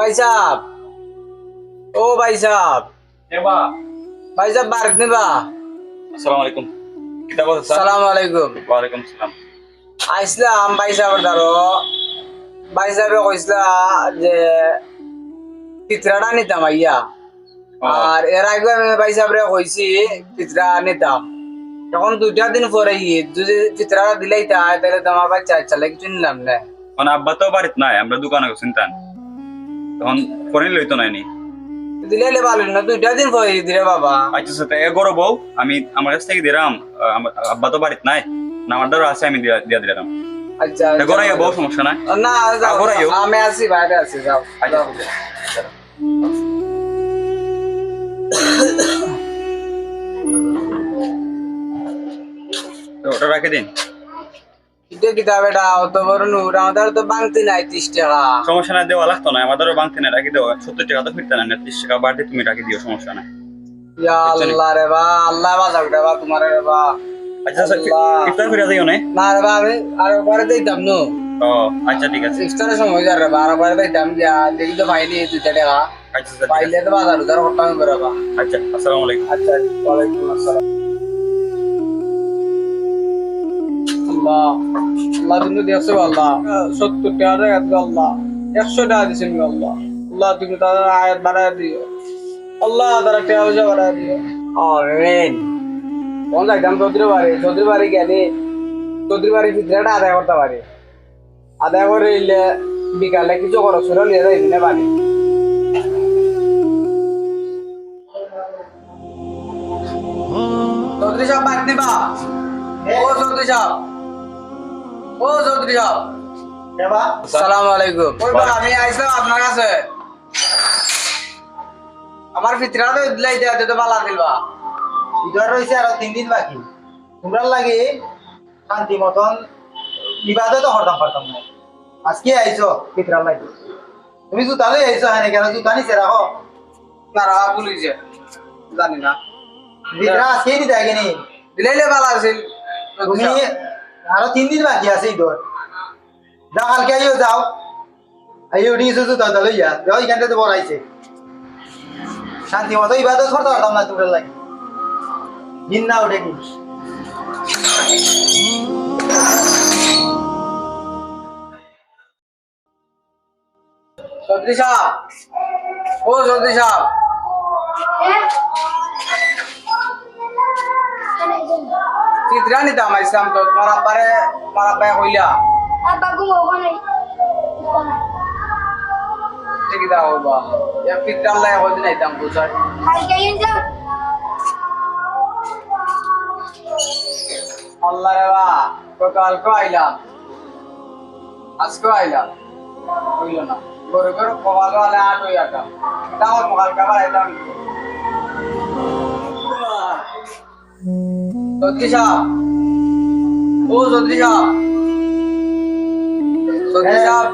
भाई साहब ओ भाई साहब কেবা भाई साहब बारक ने बा আসসালামু আলাইকুম কিতা বলছ স্যার सलाम वालेकुम ওয়ালাইকুম সালাম আইসলাম ভাই সাহেবের দ্বারো ভাই সাহেবে কইসলা যে পিতরাটা নিতাম আইয়া আর এর আগে আমি ভাই সাহেবরে কইছি পিতরা নিতাম তখন দুইটা দিন পরে ঈদ যদি পিতরাটা দিলেই তাই তাহলে তোমার বাচ্চা আচ্ছা লাগে কিছু নিলাম না মানে আব্বা তো বাড়িতে নাই আমরা দোকানে গেছি তান তখন ফোনে লইতো নাইনি দিলে ভালো না দুইটা দিন পরে রে বাবা। আচ্ছা সাথে এ গরো বউ আমি আমার কাছ থেকে দিলাম আব্বা তো বাড়িতে নাই না আমার দ্বারা আছে আমি দিয়া দিলাম। আচ্ছা এ গড়াইয়া বউ সমস্যা নাই? না আমি আছি বাইরে আছি যাও। আচ্ছা ওটা রাখে দিন। কিতাব এটা অত বড় নূর আমাদের তো বাংতি নাই ত্রিশ টাকা। সমস্যা নাই দেওয়া লাগতো না। আমাদেরও বাংতে না রাখি দেওয়া। সত্তর টাকা তো ফিরতে না ত্রিশ টাকা বাড়তে তুমি রাখি দিও সমস্যা নাই। আল্লাহ রে বা আল্লাহ বাজাক রে বা তোমার রে বা। আচ্ছা আল্লাহ। ইফতার ফিরে যাইও না? না রে বা আমি আরও পরে দিতাম নো? ও আচ্ছা ঠিক আছে। ইফতারের সময় যা রে বা আরও পরে দিতাম যা দেখি তো পাইনি দুইটা টাকা। আচ্ছা পাইলে তো বাজার করে বা। আচ্ছা আসসালামু আলাইকুম। আচ্ছা ওয়ালাইকুম আসসালাম। আল্লাহ। আল্লাহ তুমি দিয়েছ আল্লাহ। সত্তর টাকা আল্লাহ। একশো টাকা দিছেন গো আল্লাহ। আল্লাহ তুমি তাদের আয়াত বাড়ায় দিও। আল্লাহ তারা টাকা পয়সা বাড়ায় দিও। আমিন। কোন যাইতাম চৌধুরী বাড়ি চৌধুরী বাড়ি গেলে চৌধুরী বাড়ির ভিতরেটা আদায় করতে পারি। আদায় করে এলে বিকালে কিছু খরচ করে নিয়ে যাই না বাড়ি। চৌধুরী সাহেব বাদ দিবা। ও চৌধুরী সাহেব। ও চৌধুরী সাহেব। সালাম আলাইকুম। আমি আইসলাম আপনার কাছে। আমার ফিতরা তো দিলাই দেয়া তো ভালো দিলবা ঈদের রয়েছে আরও তিন দিন বাকি। তোমরা লাগে শান্তি মতন ইবাদত হরতাম পারতাম না আজকে আইছো পিতরার লাগে। তুমি জুতা লই আইছো হ্যাঁ কেন? জুতা নিচে রাখো। তারা বলিছে জানি না। পিতরা আজকে দিতে আগে নি দিলাইলে ভালো আছিল। তুমি আরও তিন দিন বাকি আছে ঈদের যাও, কালকে আইও, যাও। আইও উঠি গেছো জুতা লইয়া। যাও এখানটা তো বড় শান্তি মতো ইবাদত করতে পারতাম না তোমরা লাগে। দিন না উঠে কি চৌধুরী সাহেব ও চৌধুরী সাহেব চিত্রা নিতাম আইসলাম তো তোমার আব্বারে তোমার আব্বাই কইলা। ঠিক দা হইবা এক চিত্রা লাই হইদিন আইতাম বুঝাই আল্লাহ রে বা কালকে আইলাম। আজকে আইলাম। হইল না। গরু গরু কমালো আলে আট হই আটাম তাও কালকে আবার আইলাম চৌধুরী সাহেব ও চৌধুরী সাহেব চৌধুরী সাহেব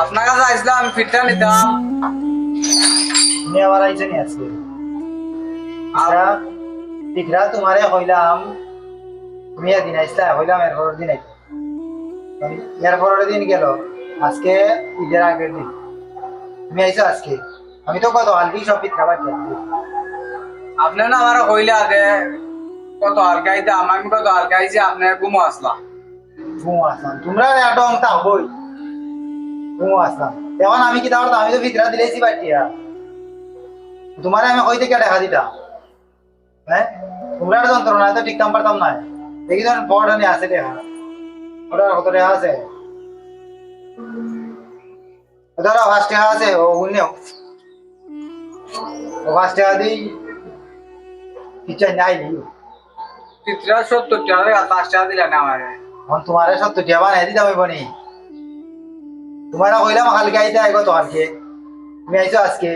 আপনার কাছে আসলাম ফিটটা নিতাম। আমরা পিঠরা তোমারে হইলাম। তুমি একদিন আইসলা হইলাম এর পরের দিন এর পরের দিন গেল। আজকে ঈদের আগের দিন। তুমি আইছো আজকে। আমি তো কত হালকি সব পিঠরা বাচ্চা আপনি না আমার কইলে আগে কত হালকাইতে আমি কত হালকাইছি আপনার ঘুমো আসলাম। ঘুমো আসলাম। তোমরা একটা অংটা হবই ঘুমো আসলাম। এখন আমি কি তাহলে আমি তো পিঠরা দিলেছি বাচ্চিয়া তোমারে আমি কই থেকে দেখা দিতাম হ্যাঁ? তোমরা যন্ত্রণা তো টিকতাম পারতাম না। দেখি তখন বড় আছে দেখা ওটা কত টাকা আছে? ধরো, পাঁচ টাকা আছে, ও উনিও ও পাঁচ টাকা দিই। কিচেন নাই চিত্রা সত্তর টাকা পাঁচ টাকা দিলেন আমার এখন তোমারে সত্তর টাকা বানাই দিতে হইব নি তোমারা কইলাম কালকে আইতে আইগো তো কালকে তুমি আইছো আজকে।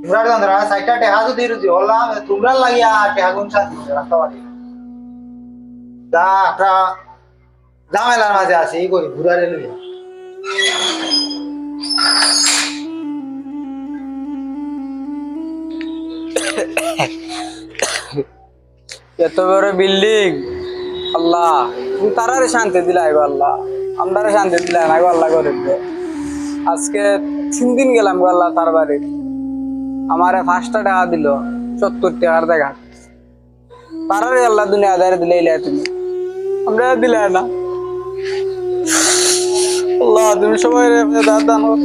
তোমরা যন্ত্রণা সাইডটা টেকা তো দিয়ে রুজি হলাম তোমরা লাগিয়া রাস্তা বাড়ি তা একটা মাঝে আছে এই করি ঘুরারে লইয়া এত বড় বিল্ডিং আল্লাহ, তুমি তারারে শান্তি দিলাই গো আল্লাহ। আমরা শান্তি দিলে না আল্লাহ করে আজকে তিন দিন গেলাম গো আল্লাহ তার বাড়ি। আমারে পাঁচটা টাকা দিল, সত্তর টাকার দেখা তারারে আল্লাহ দুনিয়া আদারে দিলে ইলে তুমি। আমরা দিলে না। আল্লাহ, তুমি সবাই দান করো।